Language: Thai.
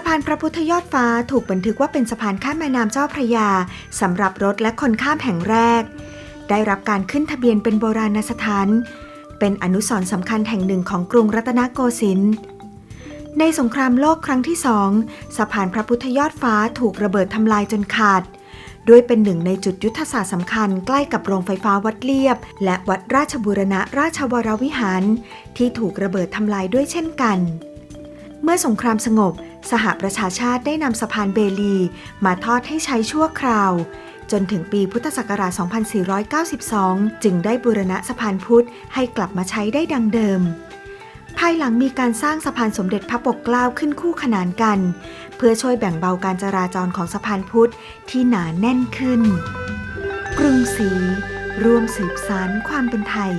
ะพานพระพุทธยอดฟ้าถูกบันทึกว่าเป็นสะพานข้ามแม่น้ำเจ้าพระยาสำหรับรถและคนข้ามแห่งแรก ได้รับการขึ้นทะเบียนเป็นโบราณสถาน เป็นอนุสรณ์สำคัญแห่งหนึ่งของกรุงรัตนโกสินทร์ในสงครามโลกครั้งที่สองสะพานพระพุทธยอดฟ้าถูกระเบิดทำลายจนขาด ด้วยเป็นหนึ่งในจุดยุทธศาสตร์สำคัญใกล้กับโรงไฟฟ้าวัดเลียบ และวัดราชบูรณะราชวรวิหาร ที่ถูกระเบิดทำลายด้วยเช่นกัน เมื่อสงครามสงบ สหประชาชาติได้นำสะพานเบลี มาทอดให้ใช้ชั่วคราว จนถึงปีพุทธศักราช 2492 จึงได้บูรณะสะพานพุทธให้กลับมาใช้ได้ดังเดิม ภายหลังมีการสร้างสะพานสมเด็จพระปกเกล้าขึ้นคู่ขนานกัน เพื่อช่วยแบ่งเบาการจราจรของสะพานพุทธที่หนาแน่นขึ้น กรุงศรีร่วมสืบสานความเป็นไทย